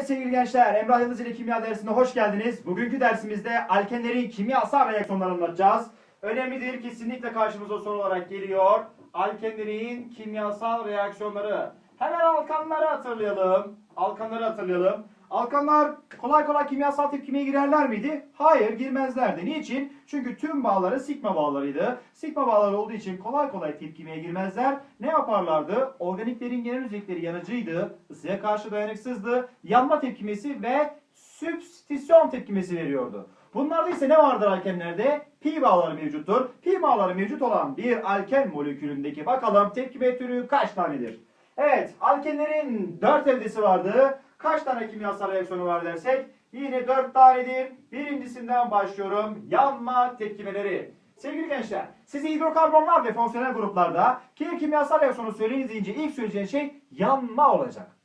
Evet sevgili gençler, Emrah Yıldız ile kimya dersine hoş geldiniz. Bugünkü dersimizde alkenlerin kimyasal reaksiyonlarını anlatacağız. Önemlidir, kesinlikle karşımıza soru olarak geliyor. Alkenlerin kimyasal reaksiyonları. Hemen alkanları hatırlayalım. Alkanları hatırlayalım. Alkanlar kolay kolay kimyasal tepkimeye girerler miydi? Hayır, girmezlerdi. Niçin? Çünkü tüm bağları sigma bağlarıydı. Sigma bağları olduğu için kolay kolay tepkimeye girmezler. Ne yaparlardı? Organiklerin genel özellikleri yanıcıydı, ısıya karşı dayanıksızdı, yanma tepkimesi ve sübstitüsyon tepkimesi veriyordu. Bunlarda ise ne vardır alkenlerde? Pi bağları mevcuttur. Pi bağları mevcut olan bir alken molekülündeki bakalım tepkime türü kaç tanedir? Evet, alkenlerin 4 eldesi vardı. Kaç tane kimyasal reaksiyonu var dersek? Yine 4 tanedir. Birincisinden başlıyorum. Yanma tepkimeleri. Sevgili gençler, size hidrokarbonlar ve fonksiyonel gruplarda ki kimyasal reaksiyonu söyleyiniz deyince ilk söyleyeceğin şey yanma olacak.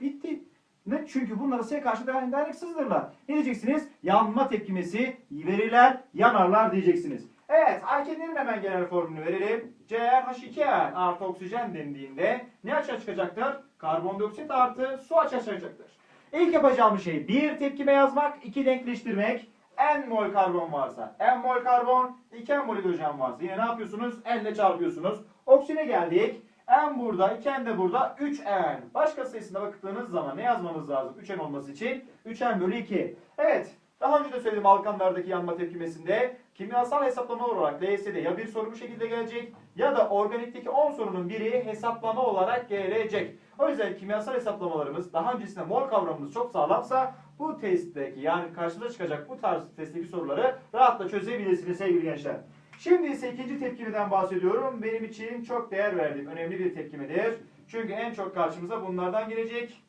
Bitti. Ne? Çünkü bunlar ısıya karşı dayan- dayanıksızdırlar. Ne diyeceksiniz? Yanma tepkimesi verirler, yanarlar diyeceksiniz. Evet, alkenlerin hemen genel formülünü verelim. CrH2n artı oksijen dendiğinde ne açığa çıkacaktır? Karbondioksit artı su açığa çıkacaktır. İlk yapacağımız şey bir tepkime yazmak, iki denkleştirmek. N mol karbon varsa N mol karbon, 2 N mol hidrojen varsa yine ne yapıyorsunuz? N ile çarpıyorsunuz. Oksijene geldik. N burada, 2 N de burada, 3 N. Başka sayısına baktığınız zaman ne yazmanız lazım 3 N olması için? 3 N bölü 2. Evet, daha önce de söyledim alkanlardaki yanma tepkimesinde kimyasal hesaplama olarak LS'de ya bir soru bu şekilde gelecek ya da organikteki 10 sorunun biri hesaplama olarak gelecek. O yüzden kimyasal hesaplamalarımız daha öncesinde mol kavramımız çok sağlamsa bu testteki yani karşınıza çıkacak bu tarz testteki soruları rahatla çözebilirsiniz sevgili gençler. Şimdi ise ikinci tepkimeden bahsediyorum. Benim için çok değer verdiğim önemli bir tepkimedir. Çünkü en çok karşımıza bunlardan gelecek.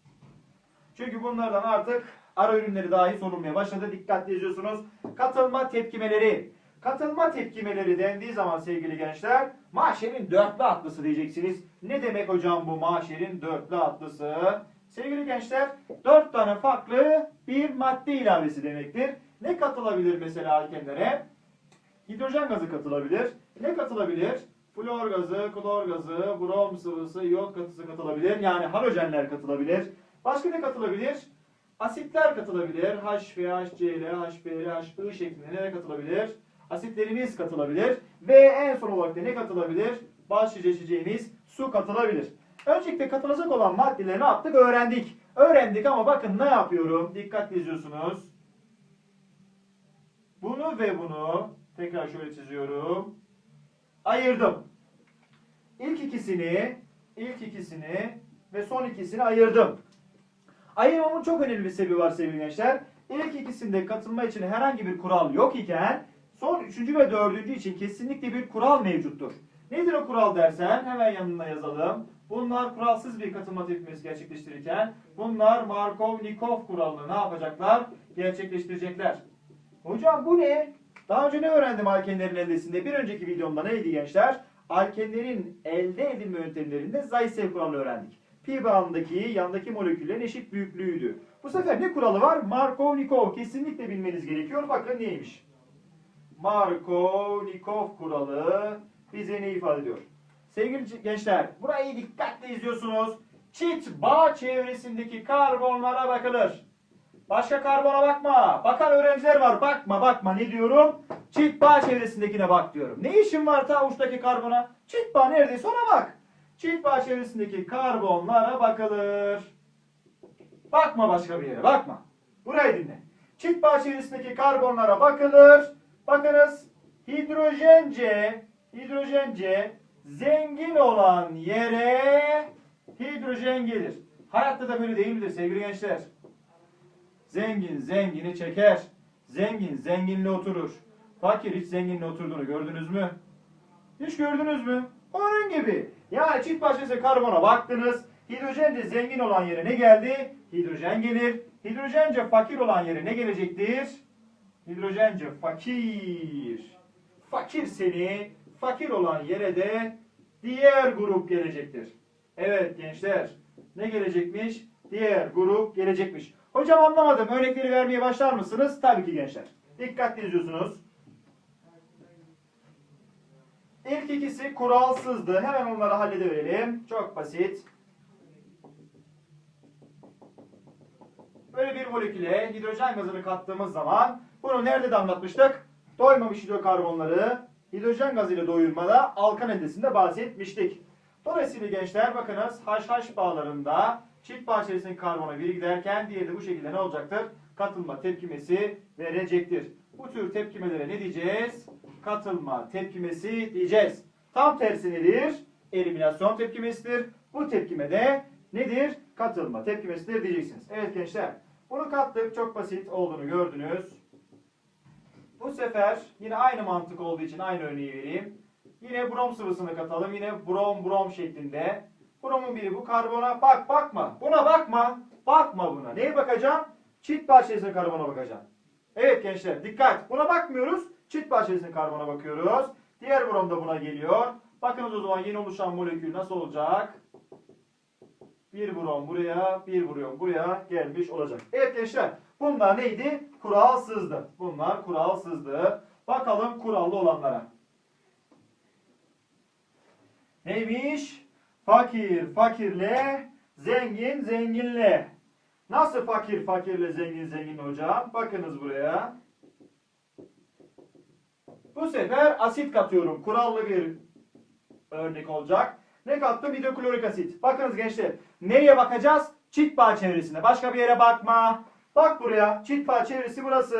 Çünkü bunlardan artık ara ürünleri dahi sorulmaya başladı. Dikkatli izliyorsunuz. Katılma tepkimeleri. Katılma tepkimeleri dendiği zaman sevgili gençler maşerin dörtlü atlısı diyeceksiniz. Ne demek hocam bu maşerin dörtlü atlısı? Sevgili gençler dört tane farklı bir madde ilavesi demektir. Ne katılabilir mesela alkenlere? Hidrojen gazı katılabilir. Ne katılabilir? Flor gazı, klor gazı, brom sıvısı, iyon katısı katılabilir. Yani halojenler katılabilir. Başka ne katılabilir? Asitler katılabilir. HVH, Cl, HBl, HI şeklinde neler katılabilir? Asitlerimiz katılabilir. Ve en son olarak da ne katılabilir? Başlayacağımız su katılabilir. Öncelikle katılacak olan maddeleri ne yaptık? Öğrendik. Öğrendik ama bakın ne yapıyorum? Dikkatli izliyorsunuz. Bunu ve bunu tekrar şöyle çiziyorum. Ayırdım. İlk ikisini, ilk ikisini ve son ikisini ayırdım. Ayırmamın çok önemli bir sebebi var sevgili gençler. İlk ikisinde katılma için herhangi bir kural yok iken son üçüncü ve dördüncü için kesinlikle bir kural mevcuttur. Nedir o kural dersen hemen yanına yazalım. Bunlar kuralsız bir katılma tepkimesi gerçekleştirirken bunlar Markov-Nikov kuralını ne yapacaklar? Gerçekleştirecekler. Hocam bu ne? Daha önce ne öğrendim alkenlerin eldesinde? Bir önceki videomda neydi gençler? Alkenlerin elde edilme yöntemlerinde Zaysel kuralını öğrendik. Pi bağındaki yandaki moleküllerin eşit büyüklüğüydü. Bu sefer ne kuralı var? Markov-Nikov. Kesinlikle bilmeniz gerekiyor. Bakın neymiş? Markov-Nikov kuralı bize ne ifade ediyor? Sevgili gençler, burayı dikkatle izliyorsunuz. Çift bağ çevresindeki karbonlara bakılır. Başka karbona bakma. Bakan öğrenciler var. Bakma bakma. Ne diyorum? Çift bağ çevresindekine bak diyorum. Ne işin var ta uçtaki karbona? Çift bağ neredeyse ona bak. Çift bağ çevresindeki karbonlara bakılır. Bakma başka bir yere. Bakma. Burayı dinle. Çift bağ çevresindeki karbonlara bakılır. Bakınız. Hidrojence hidrojence zengin olan yere hidrojen gelir. Hayatta da böyle değil midir sevgili gençler? Zengin zengini çeker. Zengin zenginle oturur. Fakir hiç zenginle oturduğunu gördünüz mü? Hiç gördünüz mü? Onun gibi. Yani çift başlısı karbona baktınız. Hidrojence zengin olan yere ne geldi? Hidrojen gelir. Hidrojence fakir olan yere ne gelecektir? Hidrojence fakir. Fakir seni, fakir olan yere de diğer grup gelecektir. Evet gençler, ne gelecekmiş? Diğer grup gelecekmiş. Hocam anlamadım. Örnekleri vermeye başlar mısınız? Tabii ki gençler. Dikkatli izliyorsunuz. İlk ikisi kuralsızdı. Hemen onları halledeverelim. Çok basit. Böyle bir moleküle hidrojen gazını kattığımız zaman bunu nerede damlatmıştık? Doymamış hidrokarbonları hidrojen gazıyla doyurmada alkan eldesinde bahsetmiştik. Dolayısıyla gençler bakınız HH bağlarında çift bağ içerisindeki karbona biri giderken diğeri de bu şekilde ne olacaktır? Katılma tepkimesi verecektir. Bu tür tepkimelere ne diyeceğiz? Katılma tepkimesi diyeceğiz. Tam tersi nedir? Eliminasyon tepkimesidir. Bu tepkime de nedir? Katılma tepkimesidir diyeceksiniz. Evet gençler. Bunu kattık. Çok basit olduğunu gördünüz. Bu sefer yine aynı mantık olduğu için aynı örneği vereyim. Yine brom sıvısını katalım. Yine brom brom şeklinde. Bromun biri bu karbona. Bak bakma. Buna bakma. Bakma buna. Neye bakacağım? Çift parçasının karbona bakacağım. Evet gençler dikkat. Buna bakmıyoruz. Çift parçasının karbona bakıyoruz. Diğer brom da buna geliyor. Bakınız o zaman yeni oluşan molekül nasıl olacak? Bir brom buraya, bir brom buraya gelmiş olacak. Evet gençler bunlar neydi? Kuralsızdı. Bunlar kuralsızdı. Bakalım kurallı olanlara. Neymiş? Fakir fakirle, zengin zenginle. Nasıl fakir fakirle, zengin zengin hocam? Bakınız buraya. Bu sefer asit katıyorum. Kurallı bir örnek olacak. Ne kattım? Hidroklorik asit. Bakınız gençler. Nereye bakacağız? Çift bağ çevresine. Başka bir yere bakma. Bak buraya. Çift bağ çevresi burası.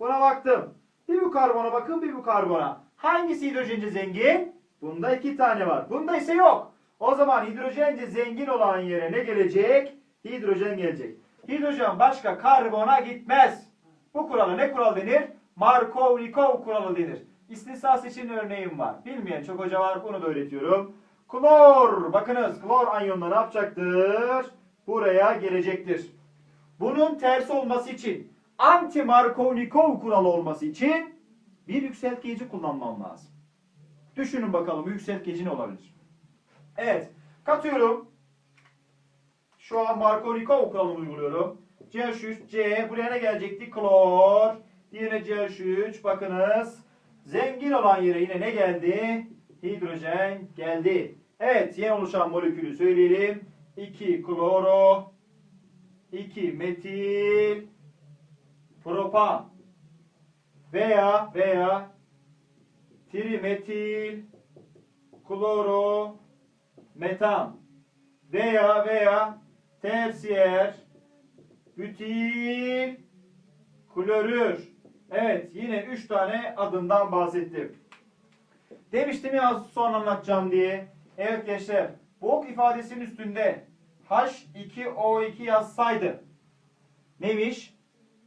Buna baktım. Bir bu karbona bakın bir bu karbona. Hangisi hidrojence zengin? Bunda iki tane var. Bunda ise yok. O zaman hidrojence zengin olan yere ne gelecek? Hidrojen gelecek. Hidrojen başka karbona gitmez. Bu kurala ne kural denir? Markov-Nikov kuralı denir. İstisnası için örneğim var. Bilmeyen çok hoca var. Bunu da öğretiyorum. Klor. Bakınız klor anyonla ne yapacaktır? Buraya gelecektir. Bunun tersi olması için anti Markov-Nikov kuralı olması için bir yükseltgeyici kullanmam lazım. Düşünün bakalım yükseltgeci ne olabilir? Evet. Katıyorum. Şu an Markov-Nikov kuralını uyguluyorum. CH3, C. Buraya ne gelecekti? Klor. Diğerine CH3. Bakınız. Zengin olan yere yine ne geldi? Hidrojen geldi. Evet. Yeni oluşan molekülü söyleyelim. 2 kloro. 2 metil. Propan. Veya veya trimetil kloro metan veya veya tersiyer bütil klorür. Evet yine 3 tane adından bahsettim. Demiştim ya sonra anlatacağım diye. Evet gençler bu ok ifadesinin üstünde H2O2 yazsaydı neymiş?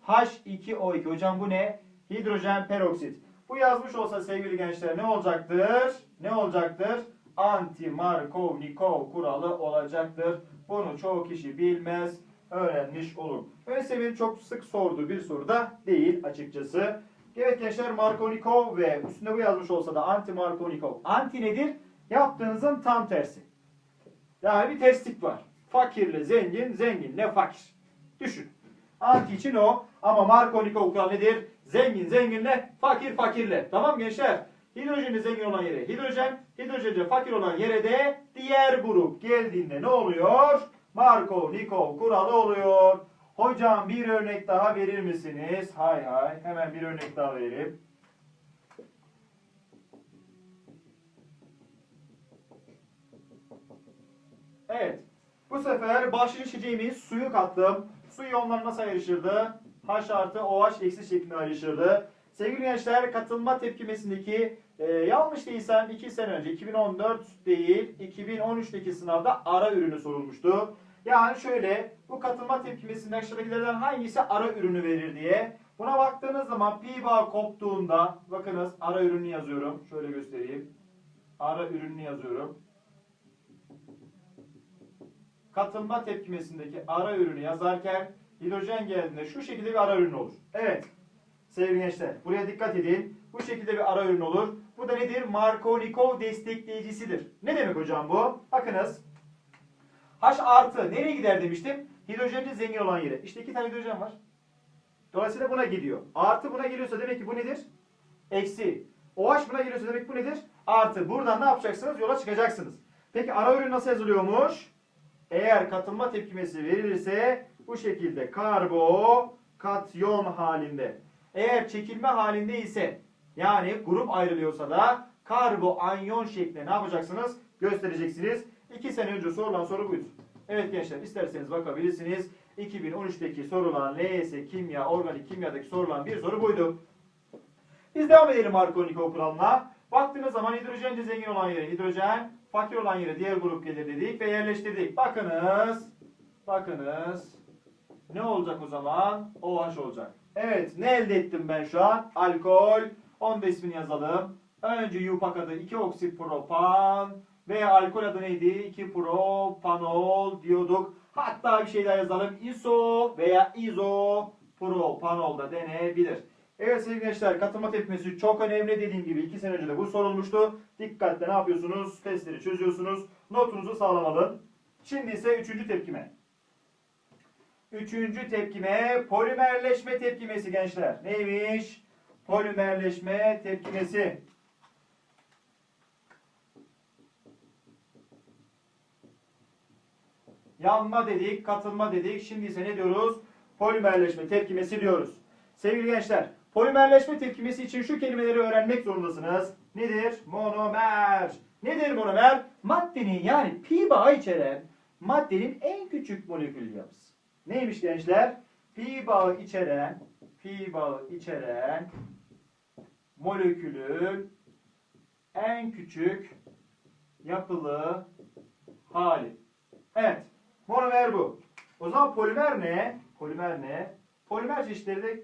H2O2 hocam bu ne? Hidrojen peroksit. Bu yazmış olsa sevgili gençler ne olacaktır? Ne olacaktır? Anti-Markov-Nikov kuralı olacaktır. Bunu çoğu kişi bilmez, öğrenmiş olur. ÖSYM'nin çok sık sorduğu bir soru da değil açıkçası. Evet gençler Markov-Nikov ve üstünde bu yazmış olsa da anti-Markov-Nikov. Anti nedir? Yaptığınızın tam tersi. Yani bir terslik var. Fakirle zengin, zenginle fakir. Düşün. Anti için o ama Markov-Nikov kuralı nedir? Zengin zenginle, fakir fakirle. Tamam gençler? Hidrojenli zengin olan yere hidrojen, hidrojenle fakir olan yere de diğer grup geldiğinde ne oluyor? Markov-Nikov kuralı oluyor. Hocam bir örnek daha verir misiniz? Hay hay. Hemen bir örnek daha verelim. Evet. Bu sefer başlıca içeceğimiz suyu kattım. Su iyonları nasıl ayrışırdı? H artı OH eksi şeklinde ayrışırdı. Sevgili gençler katılma tepkimesindeki e, yanlış değilsem 2 sene önce 2014 değil 2013'teki sınavda ara ürünü sorulmuştu. Yani şöyle bu katılma tepkimesinde aşağıdakilerden hangisi ara ürünü verir diye. Buna baktığınız zaman pi bağ koptuğunda bakınız ara ürünü yazıyorum. Şöyle göstereyim. Ara ürünü yazıyorum. Katılma tepkimesindeki ara ürünü yazarken hidrojen geldiğinde şu şekilde bir ara ürün olur. Evet. Sevgili gençler buraya dikkat edin. Bu şekilde bir ara ürün olur. Bu da nedir? Markov-Nikov destekleyicisidir. Ne demek hocam bu? Bakınız. H artı nereye gider demiştim? Hidrojenli zengin olan yere. İşte iki tane hidrojen var. Dolayısıyla buna gidiyor. Artı buna geliyorsa demek ki bu nedir? Eksi. OH buna geliyorsa demek bu nedir? Artı. Buradan ne yapacaksınız? Yola çıkacaksınız. Peki ara ürün nasıl yazılıyormuş? Eğer katılma tepkimesi verilirse bu şekilde karbo katyon halinde. Eğer çekilme halinde ise yani grup ayrılıyorsa da karbo anyon şeklinde ne yapacaksınız? Göstereceksiniz. 2 sene önce sorulan soru buydu. Evet gençler isterseniz bakabilirsiniz. 2013'teki sorulan LYS kimya, organik kimyadaki sorulan bir soru buydu. Biz devam edelim Markonikov kuralına. Baktığınız zaman hidrojenci zengin olan yere hidrojen, fakir olan yere diğer grup gelir dedik ve yerleştirdik. Bakınız, bakınız. Ne olacak o zaman? OH olacak. Evet, ne elde ettim ben şu an? Alkol. Onun da ismini yazalım. Önce Yupak adı 2 oksit propan veya alkol adı neydi? 2 propanol diyorduk. Hatta bir şey daha yazalım. ISO veya izopropanol da denebilir. Evet sevgili gençler katılma tepkimesi çok önemli dediğim gibi 2 sene önce de bu sorulmuştu. Dikkatle ne yapıyorsunuz? Testleri çözüyorsunuz. Notunuzu sağlam alın. Şimdi ise üçüncü tepkime. Üçüncü tepkime polimerleşme tepkimesi gençler. Neymiş? Polimerleşme tepkimesi. Yanma dedik, katılma dedik. Şimdi ise ne diyoruz? Polimerleşme tepkimesi diyoruz. Sevgili gençler, polimerleşme tepkimesi için şu kelimeleri öğrenmek zorundasınız. Nedir? Monomer. Nedir monomer? Maddenin yani pi bağı içeren maddenin en küçük molekül yapısı. Neymiş gençler? Pi bağı içeren, pi bağı içeren molekülün en küçük yapılı hali. Evet. Monomer bu. O zaman polimer ne? Polimer ne? Polimer çeşitleri de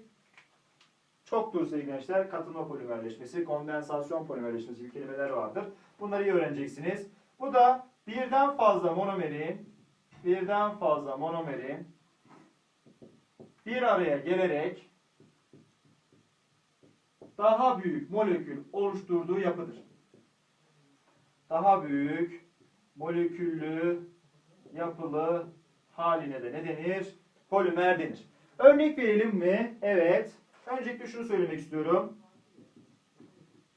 çoktur sevgili gençler. Katılma polimerleşmesi, kondensasyon polimerleşmesi gibi kelimeler vardır. Bunları iyi öğreneceksiniz. Bu da birden fazla monomerin birden fazla monomerin bir araya gelerek daha büyük molekül oluşturduğu yapıdır. Daha büyük moleküllü yapılı haline de ne denir? Polimer denir. Örnek verelim mi? Evet. Öncelikle şunu söylemek istiyorum.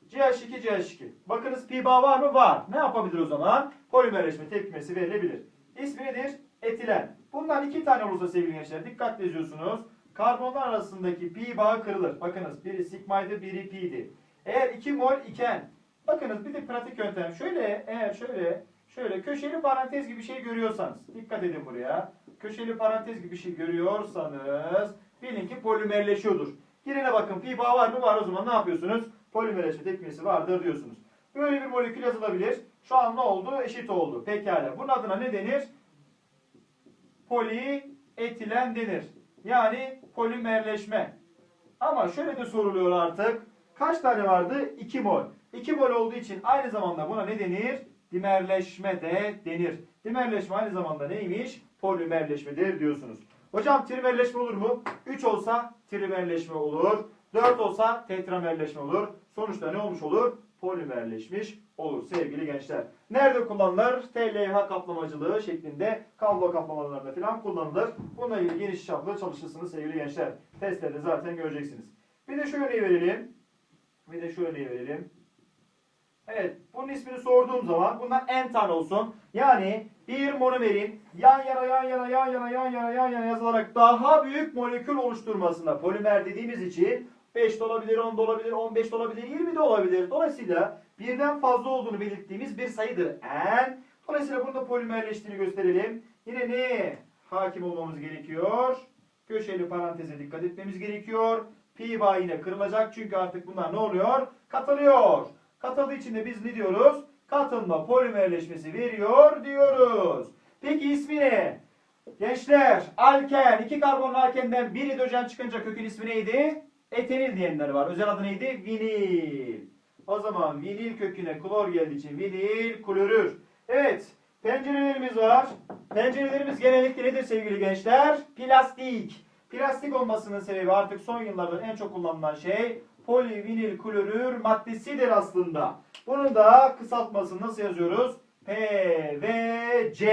CH2 CH2. Bakınız pi bağı var mı? Var. Ne yapabilir o zaman? Polimerleşme tepkimesi verilebilir. İsmi nedir? Etilen. Bundan iki tane olursa sevgili gençler dikkatle yazıyorsunuz. Karbonlar arasındaki pi bağı kırılır. Bakınız biri sigmaydı biri pi'di. Eğer 2 mol iken bakınız bir de pratik yöntem. Şöyle eğer şöyle şöyle köşeli parantez gibi bir şey görüyorsanız dikkat edin buraya. Köşeli parantez gibi bir şey görüyorsanız bilin ki polimerleşiyordur. Girine bakın pi bağı var mı? Var o zaman ne yapıyorsunuz? Polimerleşme tepkimesi vardır diyorsunuz. Böyle bir molekül yazılabilir. Şu an ne oldu? Eşit oldu. Pekala. Bunun adına ne denir? Polietilen denir. Yani polimerleşme. Ama şöyle de soruluyor artık. Kaç tane vardı? 2 mol. 2 mol olduğu için aynı zamanda buna ne denir? Dimerleşme de denir. Dimerleşme aynı zamanda neymiş? Polimerleşmedir diyorsunuz. Hocam trimerleşme olur mu? 3 olsa trimerleşme olur. 4 olsa tetramerleşme olur. Sonuçta ne olmuş olur? Polimerleşmiş olur sevgili gençler. Nerede kullanılır? TLH kaplamacılığı şeklinde kablo kaplamalarında falan kullanılır. Bununla ilgili geniş çaplı çalışırsınız sevgili gençler. Testlerde zaten göreceksiniz. Bir de şu örneği verelim. Bir de şu örneği verelim. Evet, bunun ismini sorduğum zaman bundan n tane olsun. Yani bir monomerin yan yana yan yana yan yana yan yana yan yana yazılarak daha büyük molekül oluşturmasında polimer dediğimiz için 5 de olabilir, 10 da olabilir, 15 de olabilir, 20 de olabilir. Dolayısıyla birden fazla olduğunu belirttiğimiz bir sayıdır n. Dolayısıyla burada polimerleştiğini gösterelim. Yine neye hakim olmamız gerekiyor? Köşeli paranteze dikkat etmemiz gerekiyor. Pi yine kırılacak çünkü artık bunlar ne oluyor? Katılıyor. Katıldığı için de biz ne diyoruz? Katılma polimerleşmesi veriyor diyoruz. Peki ismi ne? Gençler, alken, iki karbon alkenden bir hidrojen çıkınca kökün ismi neydi? Etenil diyenler var. Özel adı neydi? Vinil. O zaman vinil köküne klor geldiği için vinil klorür. Evet, pencerelerimiz var. Pencerelerimiz genellikle nedir sevgili gençler? Plastik. Plastik olmasının sebebi artık son yıllarda en çok kullanılan şey polivinil klorür maddesidir aslında. Bunun da kısaltmasını nasıl yazıyoruz? PVC.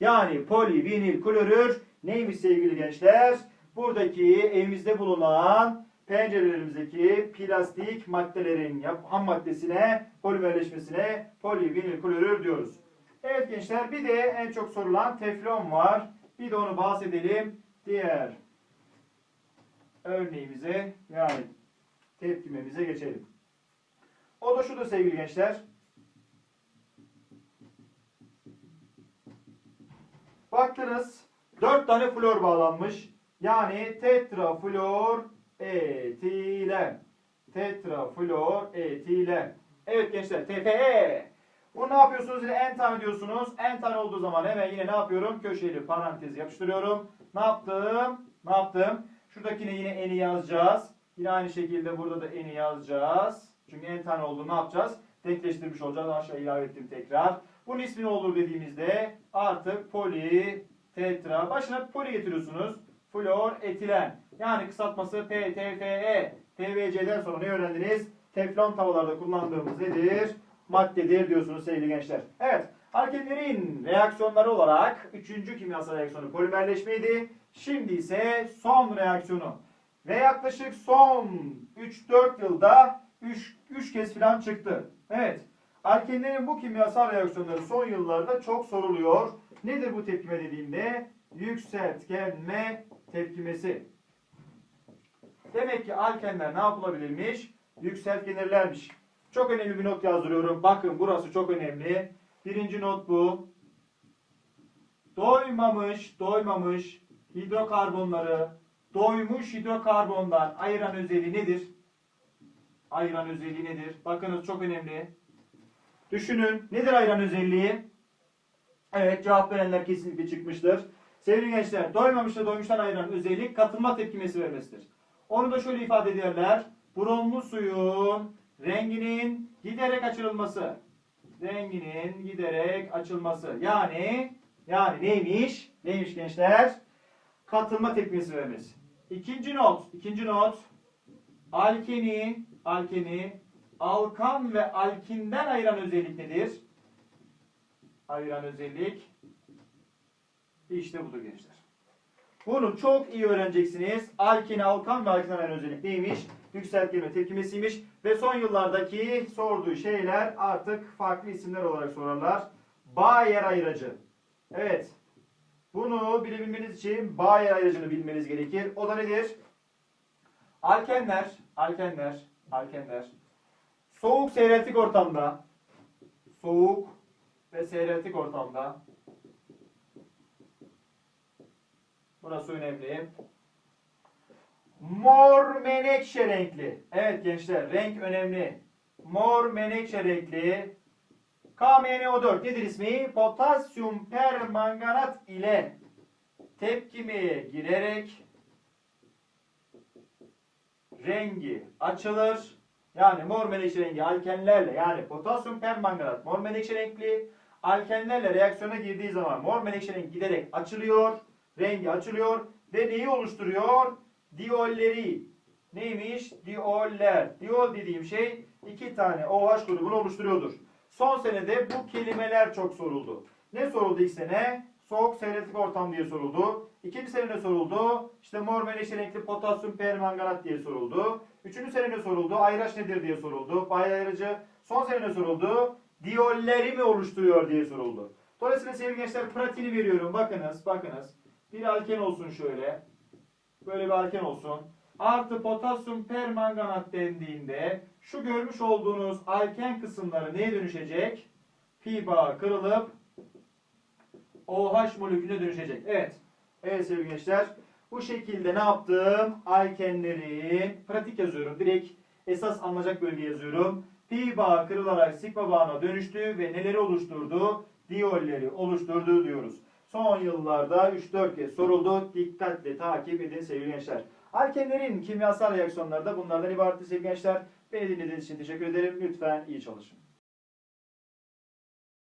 Yani polivinil klorür neymiş sevgili gençler? Buradaki evimizde bulunan pencerelerimizdeki plastik maddelerin ham maddesine, polimerleşmesine polivinil klorür diyoruz. Evet gençler bir de en çok sorulan teflon var. Bir de onu bahsedelim. diğer örneğimize yani tepkimemize geçelim. O da şudur sevgili gençler. Baktınız 4 tane flor bağlanmış. Yani tetraflor etilen. Tetraflor etilen. Evet gençler TFE. Bunu ne yapıyorsunuz? Yine en tane diyorsunuz. En tane olduğu zaman hemen yine ne yapıyorum? Köşeli parantez yapıştırıyorum. Ne yaptım? Ne yaptım? Şuradakine yine eni yazacağız. Yine aynı şekilde burada da eni yazacağız. Çünkü en tane olduğu ne yapacağız? Denkleştirmiş olacağız. Aşağı ilave ettim tekrar. Bunun ismi ne olur dediğimizde artık poli tetra. Başına poli getiriyorsunuz. Flor etilen. Yani kısaltması PTFE. TVC'den sonra ne öğrendiniz? Teflon tavalarda kullandığımız nedir? Maddedir diyorsunuz sevgili gençler. Evet. Alkenlerin reaksiyonları olarak üçüncü kimyasal reaksiyonu polimerleşmeydi. Şimdi ise son reaksiyonu. Ve yaklaşık son 3-4 yılda 3, 3 kez falan çıktı. Evet. Alkenlerin bu kimyasal reaksiyonları son yıllarda çok soruluyor. Nedir bu tepkime dediğimde? Yükseltgenme tepkimesi. Demek ki alkenler ne yapılabilirmiş? Yükseltgenirlermiş. Çok önemli bir not yazdırıyorum. Bakın burası çok önemli. Birinci not bu. Doymamış, doymamış hidrokarbonları doymuş hidrokarbondan ayıran özelliği nedir? Ayıran özelliği nedir? Bakınız çok önemli. Düşünün. Nedir ayıran özelliği? Evet cevap verenler kesinlikle çıkmıştır. Sevgili gençler, doymamışla doymuştan ayıran özellik katılma tepkimesi vermesidir. Onu da şöyle ifade ederler. Bromlu suyun renginin giderek açılması. Renginin giderek açılması. Yani yani neymiş? Neymiş gençler? Katılma tepkimesi vermesi. İkinci not, ikinci not. Alkeni, alkeni alkan ve alkinden ayıran özellik nedir? Ayıran özellik işte budur gençler. Bunu çok iyi öğreneceksiniz. Alkeni, alkan ve alkinden ayıran özellik neymiş? Yükseltgenme tepkimesiymiş. Ve son yıllardaki sorduğu şeyler artık farklı isimler olarak sorarlar. Bayer ayıracı. Evet. Bunu bilebilmeniz için Bayer ayırıcını bilmeniz gerekir. O da nedir? Alkenler, alkenler, alkenler soğuk seyreltik ortamda soğuk ve seyreltik ortamda burası önemli. Mor menekşe renkli. Evet gençler renk önemli. Mor menekşe renkli KMNO4 nedir ismi? Potasyum permanganat ile tepkimeye girerek rengi açılır. Yani mor menekşe rengi alkenlerle yani potasyum permanganat mor menekşe renkli alkenlerle reaksiyona girdiği zaman mor menekşe rengi giderek açılıyor. Rengi açılıyor ve neyi oluşturuyor? Diolleri. Neymiş? Dioller. Diol dediğim şey iki tane OH grubunu oluşturuyordur. Son senede bu kelimeler çok soruldu. Ne soruldu ilk sene? Soğuk seyreltik ortam diye soruldu. İkinci sene ne soruldu? İşte mor menekşe renkli potasyum permanganat diye soruldu. Üçüncü sene ne soruldu? Ayraç nedir diye soruldu. Pay ayrıcı. Son sene ne soruldu? Diyolleri mi oluşturuyor diye soruldu. Dolayısıyla sevgili gençler pratiğini veriyorum. Bakınız, bakınız. Bir alken olsun şöyle. Böyle bir alken olsun. Artı potasyum permanganat dendiğinde şu görmüş olduğunuz alken kısımları neye dönüşecek? Pi bağı kırılıp OH molekülüne dönüşecek. Evet. Evet sevgili gençler. Bu şekilde ne yaptım? Alkenlerin pratik yazıyorum. Direkt esas alınacak bölge yazıyorum. Pi bağı kırılarak sigma bağına dönüştü ve neleri oluşturdu? Diyolleri oluşturdu diyoruz. Son yıllarda 3-4 kez soruldu. Dikkatle takip edin sevgili gençler. Alkenlerin kimyasal reaksiyonları da bunlardan ibaret sevgili gençler. Beni dinlediğiniz için teşekkür ederim. Lütfen iyi çalışın.